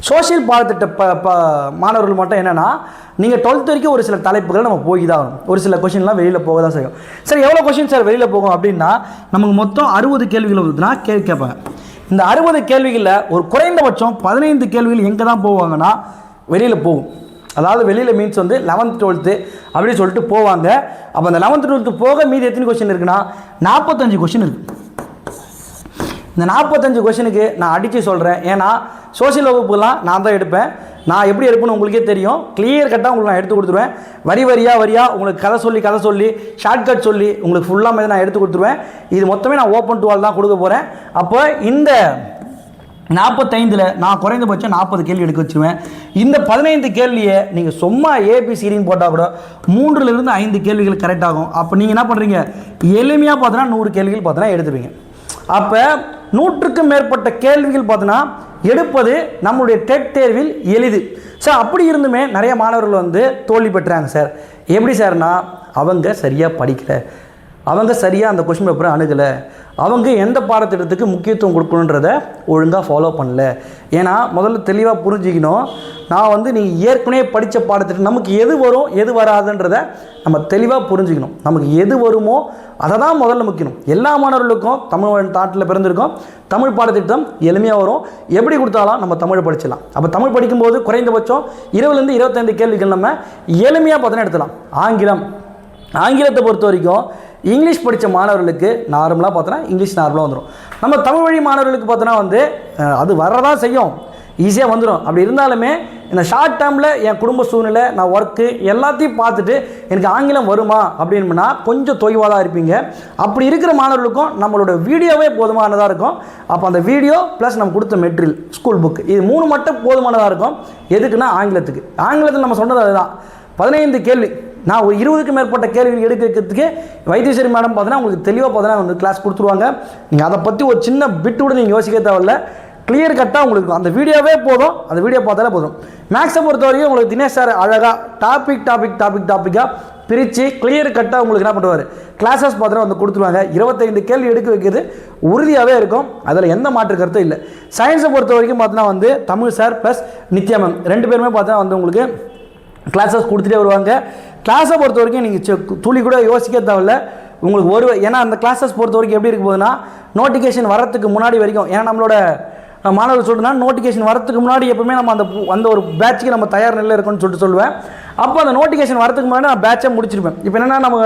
சோஷியல் பாடத்திட்ட ப ப மாணவர்கள் மட்டும் என்னென்னா நீங்கள் டுவெல்த் வரைக்கும் ஒரு சில தலைப்புகள் நம்ம போய் தான் வரும் ஒரு சில கொஷின்லாம் வெளியில் போக தான் செய்யும். சரி எவ்வளோ கொஷின் சார் வெளியில் போகும் அப்படின்னா நமக்கு மொத்தம் அறுபது கேள்விகள் வந்துன்னா கேள்வி கேட்பாங்க. இந்த அறுபது கேள்விகளில் ஒரு குறைந்தபட்சம் பதினைந்து கேள்விகள் எங்கே தான் போவாங்கன்னா வெளியில் போகும். அதாவது வெளியில் மீன்ஸ் வந்து லெவன்த் டுவெல்த்து அப்படின்னு சொல்லிட்டு போவாங்க. அப்போ அந்த லெவன்த் டுவெல்த்து போக மீதி எத்தனை கொஷின் இருக்குன்னா நாற்பத்தஞ்சு கொஷின் இருக்குது இந்த நாற்பத்தஞ்சு கொஷனுக்கு நான் அடித்து சொல்கிறேன் ஏன்னா சோஷியல் வகுப்புலாம் நான் தான் எடுப்பேன். நான் எப்படி எடுப்பேன்னு உங்களுக்கே தெரியும். கிளியர் கட்டாக உங்களுக்கு நான் எடுத்து கொடுத்துருவேன். வரி வரியாக வரியாக உங்களுக்கு கதை சொல்லி கதை சொல்லி ஷார்ட்கட் சொல்லி உங்களுக்கு ஃபுல்லாக மாதிரி நான் எடுத்து கொடுத்துருவேன். இது மொத்தமே நான் ஓப்பன் டுவால் தான் கொடுக்க போகிறேன் அப்போ இந்த நாற்பத்தைந்தில் நான் குறைந்தபட்சம் நாற்பது கேள்வி எடுக்க வச்சுருவேன். இந்த பதினைந்து கேள்வியை நீங்கள் சும்மா ஏபிசிடின்னு போட்டால் கூட மூன்றுலேருந்து ஐந்து கேள்விகள் கரெக்ட் ஆகும். அப்போ நீங்கள் என்ன பண்ணுறீங்க எளிமையாக பார்த்தோன்னா நூறு கேள்விகள் பார்த்தோன்னா எடுத்துருவீங்க அப்போ நூற்றுக்கும் மேற்பட்ட கேள்விகள் பார்த்தோன்னா எடுப்பது நம்மளுடைய டெட் தேர்வில் எளிது. சார் அப்படி இருந்துமே நிறைய மாணவர்கள் வந்து தோல்வி பெற்றாங்க சார். எப்படி சார்னா அவங்க சரியாக படிக்கலை. அவங்க சரியாக அந்த கொஷின் பேப்பரை அணுகலை. அவங்க எந்த பாடத்திட்டத்துக்கு முக்கியத்துவம் கொடுக்கணுன்றத ஒழுங்காக ஃபாலோ பண்ணல. ஏன்னா முதல்ல தெளிவாக புரிஞ்சுக்கணும். நான் வந்து நீங்கள் ஏற்கனவே படித்த பாடத்திட்டம் நமக்கு எது வரும் எது வராதுன்றத நம்ம தெளிவாக புரிஞ்சுக்கணும். நமக்கு எது வருமோ அதை தான் முதல்ல முக்கியம். எல்லா மாணவர்களுக்கும் தமிழ் நாட்டில் பிறந்திருக்கோம். தமிழ் பாடத்திட்டம் எளிமையாக வரும். எப்படி கொடுத்தாலும் நம்ம தமிழ் படிச்சிடலாம். அப்போ தமிழ் படிக்கும்போது குறைந்தபட்சம் இருபதுலேருந்து இருபத்தைந்து கேள்விகள் நம்ம எளிமையாக பார்த்தோன்னா எடுத்துலாம் ஆங்கிலம். ஆங்கிலத்தை பொறுத்த வரைக்கும் இங்கிலீஷ் படித்த மாணவர்களுக்கு நார்மலாக பார்த்தோன்னா இங்கிலீஷ் நார்மலாக வந்துடும் நம்ம தமிழ் வழி மாணவர்களுக்கு பார்த்தோன்னா வந்து அது வரதான் செய்யும். ஈஸியாக வந்துடும் அப்படி இருந்தாலுமே இந்த ஷார்ட் டேர்மில் என் குடும்ப சூழ்நிலை நான் ஒர்க்கு எல்லாத்தையும் பார்த்துட்டு எனக்கு ஆங்கிலம் வருமா அப்படின்னா கொஞ்சம் தொய்வாக தான் இருப்பீங்க. அப்படி இருக்கிற மாணவர்களுக்கும் நம்மளோட வீடியோவே போதுமானதாக இருக்கும். அப்போ அந்த வீடியோ ப்ளஸ் நம்ம கொடுத்த மெட்ரில் ஸ்கூல் புக் இது மூணு மட்டும் போதுமானதாக இருக்கும். எதுக்குன்னா ஆங்கிலத்துக்கு. ஆங்கிலத்தில் நம்ம சொன்னது அதுதான். பதினைந்து கேள்வி. நான் ஒரு இருபதுக்கும் மேற்பட்ட கேள்விகள் எடுக்க வைக்கிறதுக்கு வைத்தீஸ்வரி மேடம் பார்த்தீங்கன்னா உங்களுக்கு தெளிவாக பார்த்தீங்கன்னா வந்து கிளாஸ் கொடுத்துருவாங்க. நீங்கள் அதை பற்றி ஒரு சின்ன பிட்டு கூட நீங்கள் யோசிக்க தேவையில்ல. கிளியர் கட்டாக உங்களுக்கு அந்த வீடியோவே போதும். அந்த வீடியோ பார்த்தாலே போதும். மேக்ஸை பொறுத்த வரைக்கும் உங்களுக்கு தினேஷ் சார் அழகாக டாபிக் டாபிக் டாபிக் டாப்பிக்காக பிரித்து கிளியர் கட்டாக உங்களுக்கு என்ன பண்ணுவார்? கிளாஸஸ் பார்த்தா வந்து கொடுத்துருவாங்க. இருபத்தைந்து கேள்வி எடுக்க வைக்கிறது உறுதியாகவே இருக்கும். அதில் எந்த மாற்று கருத்தும் இல்லை. சயின்ஸை பொறுத்த வரைக்கும் பார்த்தீங்கன்னா வந்து Tamil sir plus Nithya ma'am ரெண்டு பேருமே பார்த்தீங்கன்னா வந்து உங்களுக்கு கிளாஸஸ் கொடுத்துட்டே வருவாங்க. கிளாஸை பொறுத்த வரைக்கும் நீங்கள் துளி கூட யோசிக்க தேவையில்ல. உங்களுக்கு ஒரு ஏன்னா அந்த கிளாஸஸ் பொறுத்த வரைக்கும் எப்படி இருக்க போகுதுன்னா நோட்டிஃபிகேஷன் வரத்துக்கு முன்னாடி வரைக்கும் ஏன்னா நம்மளோட மாணவர்கள் சொல்லுனா நோட்டிஃபிகேஷன் வரத்துக்கு முன்னாடி எப்பவுமே நம்ம அந்த அந்த ஒரு பேட்சுக்கு நம்ம தயார் நிலையில் இருக்கணும்னு சொல்லிட்டு சொல்லுவேன். அப்போ அந்த நோட்டிஃபிகேஷன் வரதுக்கு முன்னாடி நான் பேட்சை முடிச்சிருப்பேன். இப்போ என்னன்னா நம்ம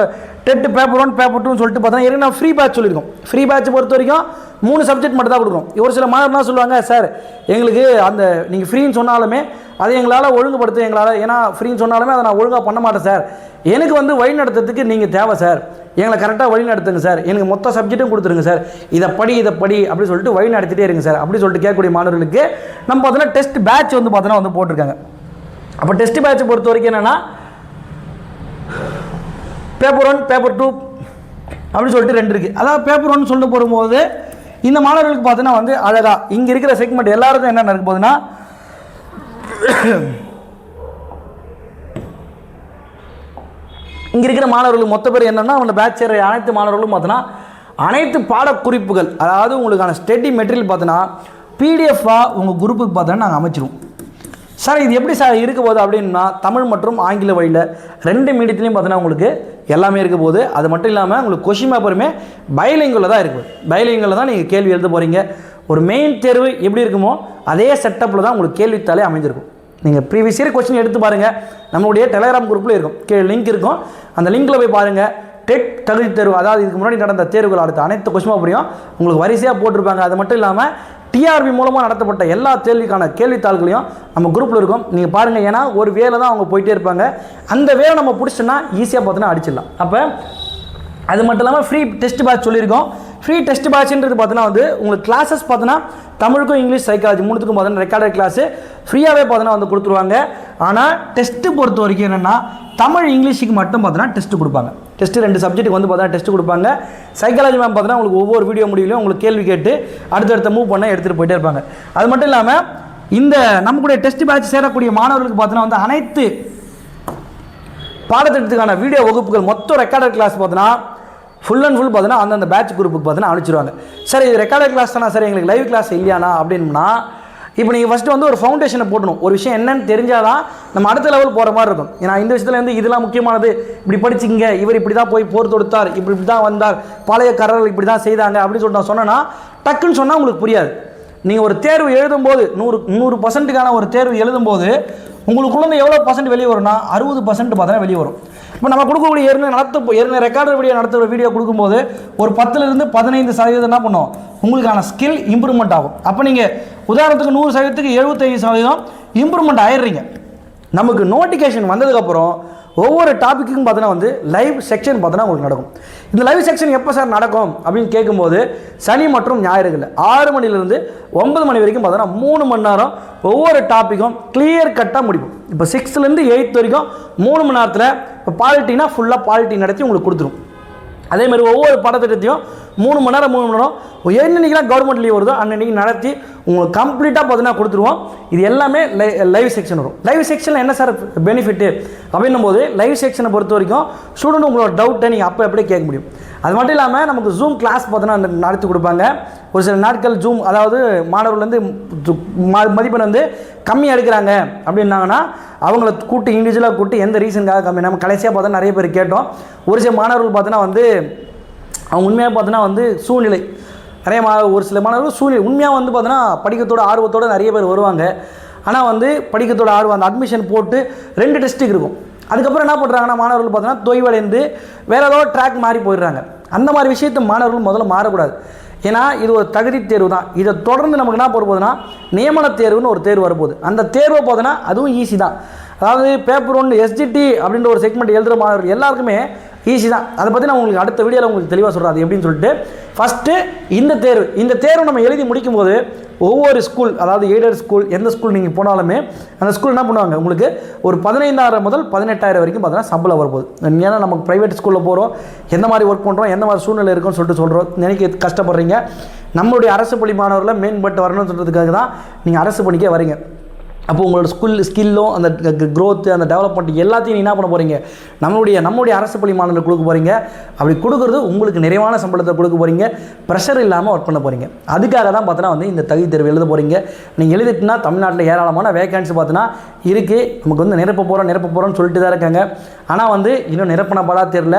டெட்டு பேப்பர் ஒன் பேப்பர் டூன்னு சொல்லிட்டு பார்த்தா ஏற்கனவே நான் ஃப்ரீ பேட்ச் சொல்லியிருக்கோம். ஃப்ரீ பேட்ச் பொறுத்த வரைக்கும் மூணு சப்ஜெக்ட் மட்டும் தான் கொடுக்குறோம் ஒரு சில மாணவர்லாம் சொல்லுவாங்க சார் எங்களுக்கு அந்த நீங்கள் ஃப்ரீன்னு சொன்னாலுமே அதை எங்களால் ஒழுங்குபடுத்த எங்களால் ஏன்னா ஃப்ரீன்னு சொன்னாலுமே அதை நான் ஒழுங்காக பண்ண மாட்டேன் சார். எனக்கு வந்து வழி நடத்துறதுக்கு நீங்கள் தேவை சார். எங்களை கரெக்டாக வழி நடத்துங்க சார். எனக்கு மொத்த சப்ஜெக்ட்டும் கொடுத்துருங்க சார். இதை படி இதை படி அப்படி சொல்லிட்டு வழி நடத்திட்டே இருங்க சார். அப்படி சொல்லிட்டு கேட்கக்கூடிய மாணவர்களுக்கு நம்ம பார்த்தோன்னா டெஸ்ட் பேட்ச் வந்து பார்த்தோன்னா வந்து போட்டிருக்காங்க. அப்போ டெஸ்ட் பேட்சை பொறுத்த வரைக்கும் என்னென்னா பேப்பர் ஒன் பேப்பர் டூ அப்படின்னு சொல்லிட்டு ரெண்டு இருக்குது அதாவது பேப்பர் ஒன் சொல்லிட்டு போடும்போது இந்த மாணவர்களுக்கு பார்த்தீங்கன்னா வந்து அழகா இங்கே இருக்கிற செக்மெண்ட் எல்லாருக்கும் என்ன நடக்க போகுதுன்னா இங்கே இருக்கிற மாணவர்கள் மொத்த பேர் என்னென்னா அவங்க பேட்ச் அனைத்து மாணவர்களும் பார்த்தோன்னா அனைத்து பாடக்குறிப்புகள் அதாவது உங்களுக்கான ஸ்டடி மெட்டீரியல் பார்த்தோன்னா பிடிஎஃபாக உங்கள் குரூப்புக்கு பார்த்தோன்னா நாங்கள் அமைச்சிருவோம். சார் இது எப்படி சார் இருக்க போகுது அப்படின்னா தமிழ் மற்றும் ஆங்கில வழியில் ரெண்டு மீடியத்துலேயும் பார்த்தீங்கன்னா உங்களுக்கு எல்லாமே இருக்க போகுது. அது மட்டும் இல்லாமல் உங்களுக்கு கொஷின் பேப்பருமே பைலிங்கில் தான் இருக்குது பைலிங்கில் தான் நீங்கள் கேள்வி எழுத போகிறீங்க ஒரு மெயின் தேர்வு எப்படி இருக்குமோ அதே செட்டப்பில் தான் உங்களுக்கு கேள்வித்தாலே அமைஞ்சிருக்கும். நீங்கள் ப்ரீவியஸ் இயர் கொஸ்டின் எடுத்து பாருங்கள் நம்மளுடைய டெலகிராம் குரூப்பில் இருக்கும். கீழே லிங்க் இருக்கும். அந்த லிங்க்கில் போய் பாருங்கள் டெட் தகுதி தேர்வு அதாவது இதுக்கு முன்னாடி நடந்த தேர்வுகள் அடுத்த அனைத்து கொஸ்டின் பேப்பரையும் உங்களுக்கு வரிசையாக போட்டிருப்பாங்க. அது மட்டும் இல்லாமல் டிஆர்பி மூலமாக நடத்தப்பட்ட எல்லா கேள்விக்கான கேள்வித்தாள்களையும் நம்ம குரூப்பில் இருக்கும். நீங்கள் பாருங்கள் ஏன்னா ஒரு வேலை தான் அவங்க போயிட்டே இருப்பாங்க. அந்த வேலை நம்ம பிடிச்சோன்னா ஈஸியாக பார்த்தோன்னா அடிச்சிடலாம். அப்போ அது மட்டும் இல்லாமல் ஃப்ரீ டெஸ்ட் பேட்ச் சொல்லியிருக்கோம். ஃப்ரீ டெஸ்ட் பேட்ச்ன்றது பார்த்தீங்கன்னா வந்து உங்களுக்கு கிளாஸஸ் பார்த்தீங்கன்னா தமிழுக்கும் இங்கிலீஷ் சைக்காலஜி மூணுத்துக்கும் பார்த்தீங்கன்னா ரெக்கார்டட் கிளாஸு ஃப்ரீயாகவே பார்த்தீங்கன்னா வந்து கொடுத்துருவாங்க. ஆனால் டெஸ்ட்டு பொறுத்த வரைக்கும் என்னென்னா தமிழ் இங்கிலீஷுக்கு மட்டும் பார்த்தீங்கன்னா டெஸ்ட்டு கொடுப்பாங்க. டெஸ்ட்டு ரெண்டு சப்ஜெக்ட்டுக்கு வந்து பார்த்தீங்கன்னா டெஸ்ட் கொடுப்பாங்க. சைக்காலஜி மேம் பார்த்தீங்கன்னா உங்களுக்கு ஒவ்வொரு வீடியோ முடிவிலையும் உங்களுக்கு கேள்வி கேட்டு அடுத்தடுத்த மூவ் பண்ண எடுத்துகிட்டு போயிட்டே இருப்பாங்க. அது மட்டும் இல்லாமல் இந்த நம்மளுடைய டெஸ்ட் பேட்ச் சேரக்கூடிய மாணவர்களுக்கு பார்த்தீங்கன்னா வந்து அனைத்து பாடத்திட்டத்துக்கான வீடியோ வகுப்புகள் மொத்தம் ரெக்கார்டட் கிளாஸ் பார்த்தீங்கன்னா ஃபுல் அண்ட் ஃபுல் பார்த்தீங்கன்னா அந்தந்த பேட்ச் குரூப்புக்கு பார்த்தீங்கன்னா அனுப்பிச்சிருவாங்க. சார் இது ரெக்கார்டட் கிளாஸ் தானே? சார் எங்களுக்கு லைவ் கிளாஸ் இல்லையானா அப்படின்னா இப்போ நீங்கள் ஃபஸ்ட்டு வந்து ஒரு ஃபவுண்டேஷனை போடணும். ஒரு விஷயம் என்னன்னு தெரிஞ்சாதான் நம்ம அடுத்த லெவல் போகிற மாதிரி இருக்கும். ஏன்னா இந்த விஷயத்தில் வந்து இதெல்லாம் முக்கியமானது. இப்படி படிச்சிங்க இவர் இப்படி தான் போய் போர் தொடுத்தார். இப்படி இப்படி தான் வந்தார். பழைய கரர்கள் இப்படி தான் செய்தாங்க அப்படின்னு சொல்லிட்டு நான் சொன்னேன்னா டக்குன்னு சொன்னால் உங்களுக்கு புரியாது. நீங்கள் ஒரு தேர்வு எழுதும்போது நூறு நூறு பர்சன்ட்டுக்கான ஒரு தேர்வு எழுதும்போது உங்களுக்குள்ள எவ்வளோ பர்சன்ட் வெளியே வரும்னா அறுபது பர்சன்ட் பார்த்தா வெளியே வரும். இப்போ நம்ம கொடுக்கக்கூடிய ஏற்கனவே நடத்த ஏற்கனவே ரெக்கார்டர் வீடியோ நடத்துகிற வீடியோ கொடுக்கும்போது ஒரு பத்துலேருந்து பதினைந்து சதவீதம் என்ன பண்ணும்? உங்களுக்கான ஸ்கில் இம்ப்ரூவ்மெண்ட் ஆகும். அப்போ நீங்கள் உதாரணத்துக்கு நூறு சதவீதத்துக்கு எழுபத்தைந்து சதவீதம் இம்ப்ரூவ்மெண்ட் ஆயிடுறீங்க. நமக்கு நோட்டிஃபிகேஷன் வந்ததுக்கப்புறம் ஒவ்வொரு டாப்பிக்கும் பார்த்தீங்கன்னா வந்து லைவ் செக்ஷன் பார்த்தீங்கன்னா உங்களுக்கு நடக்கும். இந்த லைவ் செக்ஷன் எப்போ சார் நடக்கும் அப்படின்னு கேட்கும்போது சனி மற்றும் ஞாயிறுகள். ஆறு மணிலேருந்து ஒன்பது மணி வரைக்கும் பார்த்தீங்கன்னா மூணு மணி நேரம் ஒவ்வொரு டாப்பிக்கும் கிளியர் கட்டாக முடிக்கும் இப்போ சிக்ஸ்த்துலேருந்து எயித் வரைக்கும் மூணு மணி நேரத்தில் இப்போ பாலிட்டினா ஃபுல்லாக பாலிட்டி நடத்தி உங்களுக்கு கொடுத்துரும். அதே மாதிரி ஒவ்வொரு படத்திட்டத்தையும் மூணு மணி நேரம் மூணு மணி நேரம். என்னன்னைக்கெல்லாம் கவர்மெண்ட் லீவ் வருதோ அன்னன்னைக்கு நடத்தி உங்களுக்கு கம்ப்ளீட்டாக பார்த்தீங்கன்னா கொடுத்துருவோம். இது எல்லாமே லை லைவ் செக்ஷன் வரும். லைவ் செக்ஷனில் என்ன சார் பெனிஃபிட்டு அப்படின்னும் போது லைவ் செக்ஷனை பொறுத்த வரைக்கும் ஸ்டூடெண்ட் உங்களோட டவுட்டை நீங்கள் அப்போ அப்படியே கேட்க முடியும்? அது மட்டும் இல்லாமல் நமக்கு ஜூம் கிளாஸ் பார்த்தீங்கன்னா நடத்தி கொடுப்பாங்க. ஒரு சில நாட்கள் ஜூம் அதாவது மாணவர்கள் வந்து மதிப்பெண் வந்து கம்மி எடுக்கிறாங்க அப்படின்னாங்கன்னா அவங்கள கூட்டு இண்டிவிஜுவலாக கூட்டு எந்த ரீசனுக்காக கம்மி? நம்ம கடைசியாக பார்த்தா நிறைய பேர் கேட்டோம். ஒரு சில மாணவர்கள் பார்த்தோன்னா வந்து அவங்க உண்மையாக பார்த்தோன்னா வந்து சூழ்நிலை. நிறைய மா ஒரு சில மாணவர்கள் சூழ்நிலை. உண்மையாக வந்து பார்த்தோன்னா படிக்கத்தோட ஆர்வத்தோட நிறைய பேர் வருவாங்க. ஆனால் வந்து படிக்கத்தோட ஆர்வம் அந்த அட்மிஷன் போட்டு ரெண்டு டெஸ்ட்டுக்கு இருக்கும். அதுக்கப்புறம் என்ன பண்ணுறாங்கன்னா மாணவர்கள் பார்த்தோன்னா தொய்வடைந்து வேறு ஏதோ ட்ராக் மாறி போயிடுறாங்க. அந்த மாதிரி விஷயத்தை மாணவர்கள் முதல்ல மாறக்கூடாது. ஏன்னா இது ஒரு தகுதி தேர்வு தான். இதை தொடர்ந்து நமக்கு என்ன போட போகுதுன்னா நியமன தேர்வுன்னு ஒரு தேர்வு வரப்போகுது. அந்த தேர்வை போதுன்னா அதுவும் ஈஸி தான். அதாவது பேப்பர் ஒன்று எஸ்ஜிடி அப்படின்ற ஒரு செக்மெண்ட் எழுதுகிற மாணவர்கள் எல்லாருக்குமே ஈஸி தான். அதை பற்றி நான் உங்களுக்கு அடுத்த வீடியோவில் உங்களுக்கு தெளிவாக சொல்கிறேன் அது எப்படின்னு சொல்லிட்டு ஃபஸ்ட்டு இந்த தேர்வு. இந்த தேர்வு நம்ம எழுதி முடிக்கும்போது ஒவ்வொரு ஸ்கூல் அதாவது எய்டட் ஸ்கூல் எந்த ஸ்கூல் நீங்கள் போனாலுமே அந்த ஸ்கூல் என்ன பண்ணுவாங்க? உங்களுக்கு ஒரு பதினைந்தாயிரம் முதல் பதினெட்டாயிரம் வரைக்கும் பார்த்தீங்கன்னா சம்பளம் வரப்போகுது. ஏன்னா நமக்கு ப்ரைவேட் ஸ்கூலில் போகிறோம் எந்த மாதிரி ஒர்க் பண்ணுறோம் எந்த மாதிரி சூழ்நிலை இருக்குன்னு சொல்லிட்டு சொல்கிறோம் நினைக்க கஷ்டப்படுறீங்க. நம்மளுடைய அரசு பள்ளி மாணவர்களை மேம்பட்டு வரணும்னு சொல்கிறதுக்காக தான் நீங்கள் அரசு பணிக்கே வரீங்க. அப்போ உங்களோட ஸ்கில் ஸ்கில்லும் அந்த க்ரோத்து அந்த டெவலப்மெண்ட் எல்லாத்தையும் நீ என்ன பண்ண போகிறீங்க நம்மளுடைய நம்மளுடைய அரசு பள்ளி மாணவர்கள் கொடுக்க போகிறீங்க அப்படி கொடுக்குறது உங்களுக்கு நிறைவான சம்பளத்தை கொடுக்க போகிறீங்க ப்ரெஷர் இல்லாமல் ஒர்க் பண்ண போகிறீங்க அதுக்காக தான் பார்த்தோன்னா வந்து இந்த தகுதி தேர்வு எழுத போகிறீங்க நீங்கள் எழுதிட்டுனா தமிழ்நாட்டில் ஏராளமான வேகன்சி பார்த்தோன்னா இருக்குது நமக்கு வந்து நிரப்ப போகிறோம் நிரப்ப போகிறோம்னு சொல்லிட்டு தான் இருக்காங்க. ஆனால் வந்து இன்னும் நிரப்பினப்படா தெரில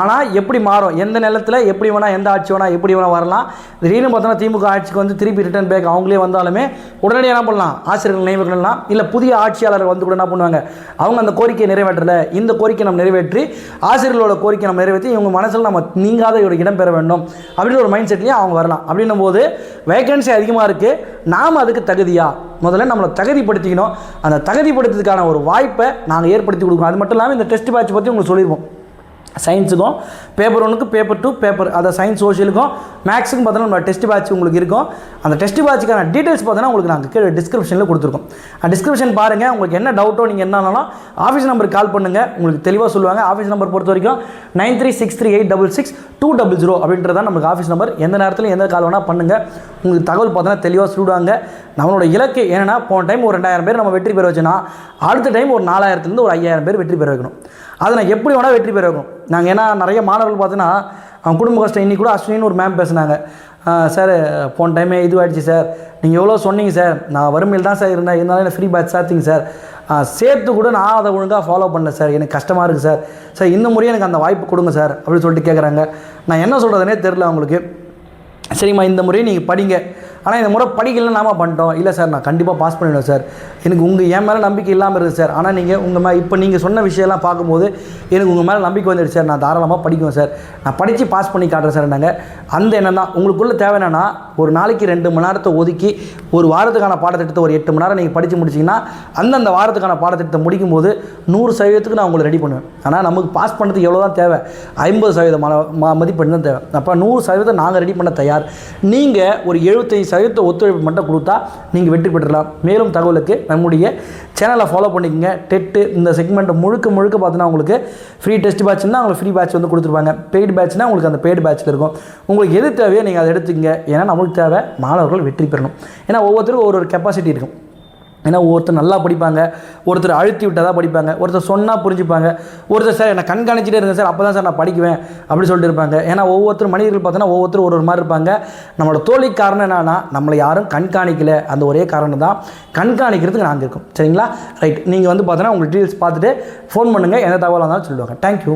ஆனால் எப்படி மாறும்? எந்த நிலத்தில் எப்படி வேணால் எந்த ஆட்சி வேணால் எப்படி வேணால் வரலாம். திடீர்னு பார்த்தோன்னா திமுக ஆட்சிக்கு வந்து திருப்பி ரிட்டர்ன் பேக் அவங்களே வந்தாலுமே உடனடியாக என்ன பண்ணலாம்? ஆசிரியர்கள் நியமிக்கலாம் இல்லை புதிய ஆட்சியாளர் வந்து கூட என்ன பண்ணுவாங்க? அவங்க அந்த கோரிக்கையை நிறைவேற்றலை. இந்த கோரிக்கை நம்ம நிறைவேற்றி ஆசிரியர்களோட கோரிக்கை நம்ம நிறைவேற்றி இவங்க மனசில் நம்ம நீங்காத ஒரு இடம் பெற வேண்டும். அப்படின்னு ஒரு மைண்ட் செட்லேயும் அவங்க வரலாம். அப்படின்னும் போது வேகன்சி அதிகமாக இருக்குது நாம் அதுக்கு தகுதியா? முதல்ல நம்மளை தகுதிப்படுத்திக்கணும். அந்த தகுதிப்படுத்துறதுக்கான ஒரு வாய்ப்பை நாங்கள் ஏற்படுத்தி கொடுக்கணும். அது மட்டும் இல்லாமல் இந்த டெஸ்ட் பேட்ச் பற்றி உங்களுக்கு சொல்லியிருப்போம் சயின்ஸுக்கும் பேப்பர் ஒன்றுக்கும் பேப்பர் டூ பேப்பர் அதை சயின்ஸ் சோஷியலுக்கும் மேக்ஸுக்கும் பார்த்தோன்னா நம்ம டெஸ்ட் பேட்ச் உங்களுக்கு இருக்கும். அந்த டெஸ்ட் பேட்சுக்கான டீட்டெயில்ஸ் பார்த்தோன்னா உங்களுக்கு நாங்கள் கீழே டிஸ்கிரிப்ஷனில் கொடுத்துருக்கோம். அந்த டிஸ்கிரிப்ஷன் பாருங்கள் உங்களுக்கு என்ன டவுட்டோ நீங்கள் என்னன்னாலும் ஆஃபீஸ் நம்பருக்கு கால் பண்ணுங்கள் உங்களுக்கு தெளிவாக சொல்லுவாங்க. ஆஃபீஸ் நம்பர் பொறுத்த வரைக்கும் nine three six three eight double six two double zero அப்படின்றதான் நமக்கு ஆஃபீஸ் நம்பர் எந்த நேரத்தில் எந்த கால் வேணால் பண்ணுங்கள் உங்களுக்கு தகவல் பார்த்தோன்னா தெளிவாக சொல்லிடுவாங்க நம்மளோட இலக்கு என்னென்னா போன டைம் ஒரு ரெண்டாயிரம் பேர் நம்ம வெற்றி பெற வச்சோன்னா அடுத்த டைம் ஒரு நாலாயிரத்துலேருந்து ஒரு ஐயாயிரம் பேர் வெற்றி பெற வைக்கணும். அதை நான் எப்படி வேணால் வெற்றி பெறவும் நாங்கள் ஏன்னா நிறைய மாணவர்கள் பார்த்தீங்கன்னா அவங்க குடும்ப கஷ்டம் இன்றைக்கி கூட அஸ்வினின்னு ஒரு மேம் பேசுனாங்க. சார் போன டைமே இதுவாகிடுச்சு சார் நீங்கள் எவ்வளோ சொன்னீங்க சார் நான் வறுமையில் தான் சார் இருந்தேன். இருந்தாலும் எனக்கு ஃப்ரீ பேட்ச் சாத்திங்க சார் சேர்த்து கூட நான் அதை ஒழுங்காக ஃபாலோ பண்ணல சார் எனக்கு கஷ்டமாக இருக்குது சார் சார் இந்த முறையும் எனக்கு அந்த வாய்ப்பு கொடுங்க சார் அப்படின்னு சொல்லிட்டு கேட்குறாங்க நான் என்ன சொல்கிறதுனே தெரில அவங்களுக்கு. சரிம்மா இந்த முறையை நீங்கள் படிங்க. ஆனால் இந்த முறை படிக்கலன்னு நாம பண்ணிட்டோம். இல்லை சார் நான் கண்டிப்பாக பாஸ் பண்ணிடுவேன் சார். எனக்கு உங்கள் என் மேலே நம்பிக்கை இல்லாமல் இருக்குது சார். ஆனால் நீங்கள் உங்கள் மே இப்போ நீங்கள் சொன்ன விஷயம்லாம் பார்க்கும்போது எனக்கு உங்கள் மேலே நம்பிக்கை வந்துடுச்சு சார். நான் தாராளமாக படிக்குவேன் சார். நான் படித்து பாஸ் பண்ணி காட்டுறேன் சார் நாங்கள் அந்த எண்ணம் தான். உங்களுக்குள்ள தேவை என்னென்னா ஒரு நாளைக்கு ரெண்டு மணி நேரத்தை ஒதுக்கி ஒரு வாரத்துக்கான பாடத்திட்டத்தை ஒரு எட்டு மணி நேரம் நீங்கள் படித்து முடிச்சிங்கன்னா அந்தந்த வாரத்துக்கான பாடத்திட்டத்தை முடிக்கும் போது நூறு சதவீதத்துக்கு நான் உங்களை ரெடி பண்ணுவேன். ஆனால் நமக்கு பாஸ் பண்ணுறதுக்கு எவ்வளோ தான் தேவை? ஐம்பது சதவீதம் மதிப்பெண் தான் தேவை. அப்போ நூறு சதவீதம் நாங்கள் ரெடி பண்ண தயார். நீங்கள் ஒரு எழுபத்தைந்து சதவீதத்தை ஒத்துழைப்பு மட்டும் கொடுத்தா நீங்கள் வெற்றி பெற்றலாம் மேலும் தகவலுக்கு நம்முடைய சேனலை ஃபாலோ பண்ணிக்கங்க. டெட்டு இந்த செக்மெண்ட்டை முழுக்க முழுக்க பார்த்தீங்கன்னா உங்களுக்கு ஃப்ரீ டெஸ்ட் பேட்ச்னா உங்களுக்கு ஃப்ரீ பேட்ச் வந்து கொடுத்துருப்பாங்க. பெய்டு பேட்ச்னா உங்களுக்கு அந்த பெய்டு பேட்ச்சில் இருக்கும். உங்களுக்கு எது தேவையோ நீங்கள் அதை எடுத்துக்கங்க. ஏன்னா நம்மளுக்கு தேவை மாணவர்கள் வெற்றி பெறணும். ஏன்னா ஒவ்வொருத்தருக்கும் ஒரு ஒரு கெப்பாசிட்டி இருக்கும். ஏன்னா ஒருத்தர் நல்லா படிப்பாங்க ஒருத்தர் அழுத்தி விட்டால் தான் படிப்பாங்க ஒருத்தர் சொன்னால் புரிஞ்சுப்பாங்க ஒருத்தர் சார் என்னை கண்காணிச்சிட்டே இருங்க சார் அப்போ தான் சார் நான் படிக்குவேன் அப்படின்னு சொல்லிட்டு இருப்பாங்க. ஏன்னா ஒவ்வொருத்தர் மனிதர்கள் பார்த்தோன்னா ஒவ்வொருத்தரும் ஒரு ஒரு மாதிரி இருப்பாங்க. நம்மளோட தோல்வி காரணம் என்னென்னா நம்மளை யாரும் கண்காணிக்கலை. அந்த ஒரே காரணம் தான் கண்காணிக்கிறதுக்கு நாங்கள் இருக்கோம். சரிங்களா? ரைட். நீங்கள் வந்து பார்த்தோன்னா உங்களுக்கு டீட்டெயில்ஸ் பார்த்துட்டு ஃபோன் பண்ணுங்கள் எந்த தகவலாக இருந்தாலும் சொல்லுவாங்க. தேங்க்யூ